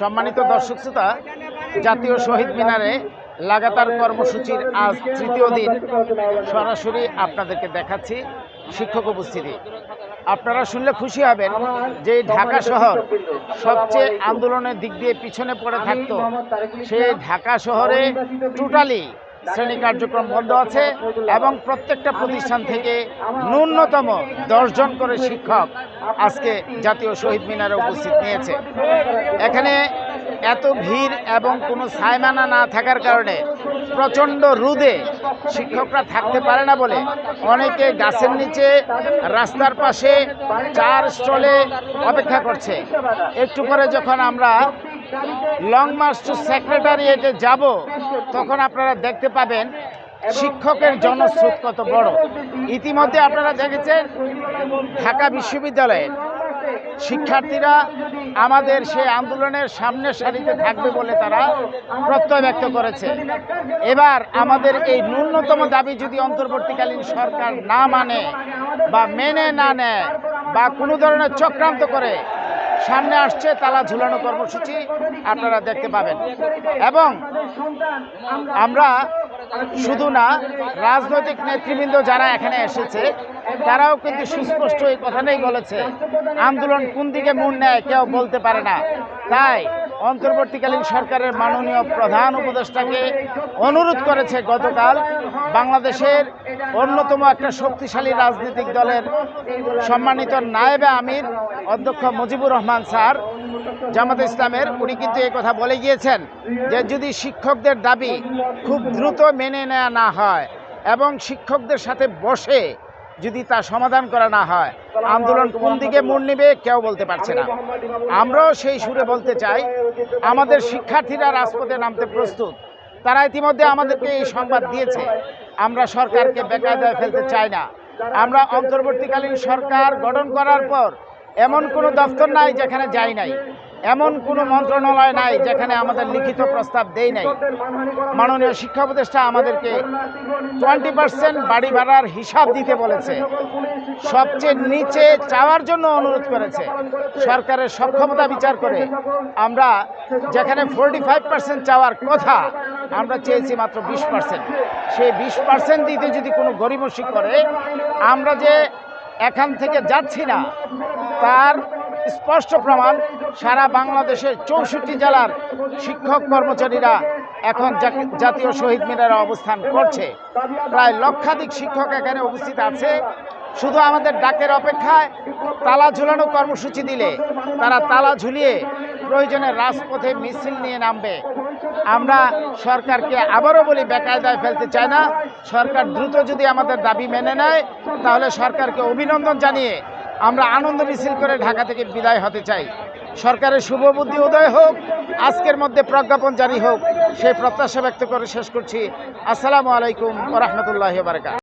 সম্মানিত দর্শক শ্রোতা, জাতীয় শহীদ মিনারে লাগাতার কর্মসূচির আজ তৃতীয় দিন। সরাসরি আপনাদেরকে দেখাচ্ছি শিক্ষক উপস্থিতি। আপনারা শুনলে খুশি হবেন যে ঢাকা শহর সবচেয়ে আন্দোলনের দিক দিয়ে পিছনে পড়ে থাকতো, সেই ঢাকা শহরে টোটালি শ্রেণি কার্যক্রম বন্ধ আছে এবং প্রত্যেকটা প্রতিষ্ঠান থেকে ন্যূনতম দশজন করে শিক্ষক আজকে জাতীয় শহীদ মিনারে উপস্থিত নিয়েছে এখানে এত ভিড় এবং কোনো ছায়মানা না থাকার কারণে প্রচণ্ড রোদে শিক্ষকরা থাকতে পারে না বলে অনেকে গাছের নিচে রাস্তার পাশে চার স্টলে অপেক্ষা করছে। একটু পরে যখন আমরা লং মার্চ টু সেক্রেটারিয়েটে যাব, তখন আপনারা দেখতে পাবেন শিক্ষকের জনস্রোত কত বড়। ইতিমধ্যে আপনারা দেখেছেন ঢাকা বিশ্ববিদ্যালয়ের শিক্ষার্থীরা আমাদের সেই আন্দোলনের সামনের সারিতে থাকবে বলে তারা প্রত্যয় ব্যক্ত করেছে। এবার আমাদের এই ন্যূনতম দাবি যদি অন্তর্বর্তীকালীন সরকার না মানে বা মেনে না নেয় বা কোনো ধরনের চক্রান্ত করে সামনে আসছে তালা ঝুলানো কর্মসূচি, আপনারা দেখতে পাবেন। এবং আমরা শুধু না, রাজনৈতিক নেতৃবৃন্দ যারা এখানে এসেছে, তারাও কিন্তু সুস্পষ্ট এই কথাটাই বলেছে। আন্দোলন কোন দিকে মন নেয় কেউ বলতে পারে না। তাই অন্তর্বর্তীকালীন সরকারের মাননীয় প্রধান উপদেষ্টাকে অনুরোধ করেছে গতকাল বাংলাদেশের অন্যতম একটা শক্তিশালী রাজনৈতিক দলের সম্মানিত নায়েবে আমির, অধ্যক্ষ মুজিবুর রহমান স্যার, জামাত ইসলামের। উনি কিন্তু এই কথা বলে গিয়েছেন যে যদি শিক্ষকদের দাবি খুব দ্রুত মেনে নেওয়া না হয় এবং শিক্ষকদের সাথে বসে যদি তা সমাধান করা না হয়, আন্দোলন কোন দিকে মোড় নেবে কেউ বলতে পারছে না। আমরাও সেই সুরে বলতে চাই আমাদের শিক্ষার্থীরা রাজপথে নামতে প্রস্তুত। তারা ইতিমধ্যে আমাদেরকে এই সংবাদ দিয়েছে। আমরা সরকারকে বেকায়দায় ফেলতে চাই না। আমরা অন্তর্বর্তীকালীন সরকার গঠন করার পর এমন কোনো দফতর নাই যেখানে যাই নাই। এমন কোনো মন্ত্রণালয় নাই যেখানে আমাদের লিখিত প্রস্তাব দেই নাই। মাননীয় শিক্ষা উপদেষ্টা আমাদেরকে টোয়েন্টি পার্সেন্ট বাড়ি ভাড়ার হিসাব দিতে বলেছে। সবচেয়ে নিচে চাওয়ার জন্য অনুরোধ করেছে। সরকারের সক্ষমতা বিচার করে। আমরা যেখানে ফোরটি ফাইভ পার্সেন্ট চাওয়ার কথা, আমরা চেয়েছি মাত্র বিশ পার্সেন্ট সেই বিশ পার্সেন্ট দিতে যদি কোনো গরিবসী করে, আমরা যে এখান থেকে যাচ্ছি না। তার স্পষ্ট প্রমাণ, সারা বাংলাদেশের চৌষট্টি জেলার শিক্ষক কর্মচারীরা এখন জাতীয় শহীদ মিনারে অবস্থান করছে। প্রায় লক্ষাধিক শিক্ষক এখানে উপস্থিত আছে। শুধু আমাদের ডাকের অপেক্ষায় তালা ঝুলানো কর্মসূচি দিলে তারা তালা ঝুলিয়ে প্রয়োজনে রাজপথে মিছিল নিয়ে নামবে। আমরা সরকারকে আবারও বলি, বেকায়দায় ফেলতে চাই না। সরকার দ্রুত যদি আমাদের দাবি মেনে নেয়, তাহলে সরকারকে অভিনন্দন জানিয়ে আমরা আনন্দ মিছিল করে ঢাকা থেকে বিদায় হতে চাই। সরকারের শুভবুদ্ধি উদয় হোক, আজকের মধ্যে প্রজ্ঞাপন জারি হোক, সেই প্রত্যাশা ব্যক্ত করে শেষ করছি। আসসালামু আলাইকুম রহমতুল্লাহ বারকাত